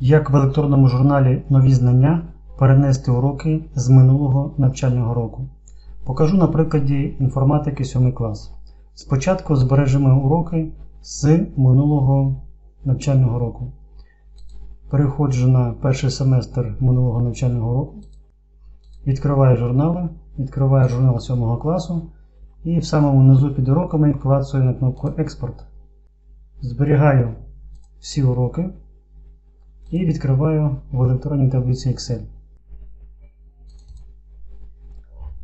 Як в електронному журналі Нові знання перенести уроки з минулого навчального року. Покажу на прикладі інформатики 7 клас. Спочатку збережемо уроки з минулого навчального року. Переходжу на перший семестр минулого навчального року. Відкриваю журнали, відкриваю журнал 7 класу і в самому низу під уроками клацаю на кнопку Експорт. Зберігаю всі уроки і відкриваю в електронній таблиці Excel.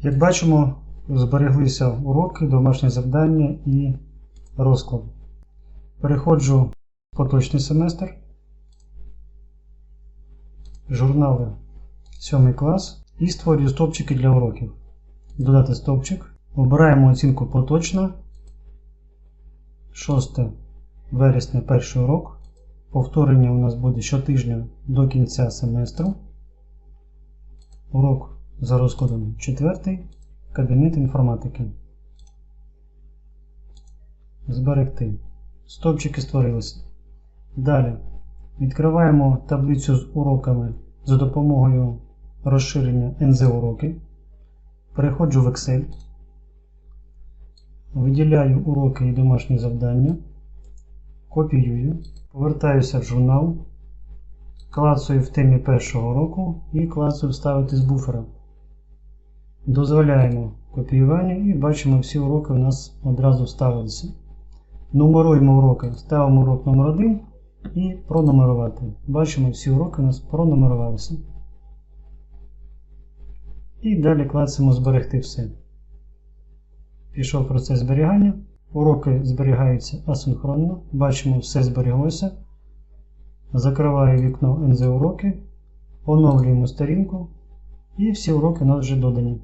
Як бачимо, збереглися уроки, домашні завдання і розклад. Переходжу в поточний семестр, журнали 7 клас і створюю стовпчики для уроків. Додати стовпчик. Обираємо оцінку поточна. 6 вересня перший урок. Повторення у нас буде щотижня до кінця семестру. Урок за розкладом 4. Кабінет інформатики. Зберегти. Стопчики створилися. Далі відкриваємо таблицю з уроками за допомогою розширення NZ уроки. Переходжу в Excel. Виділяю уроки і домашні завдання. Копіюю. Повертаюся в журнал. Клацаю в темі першого року і клацаю вставити з буфера. Дозволяємо копіювання і бачимо, всі уроки у нас одразу вставилися. Нумеруємо уроки. Ставимо урок номер 1 і пронумерувати. Бачимо, всі уроки у нас пронумерувалися. І далі клацаємо зберегти все. Пішов процес зберігання. Уроки зберігаються асинхронно. Бачимо, все зберіглося. Закриваю вікно NZ уроки, оновлюємо сторінку і всі уроки у нас вже додані.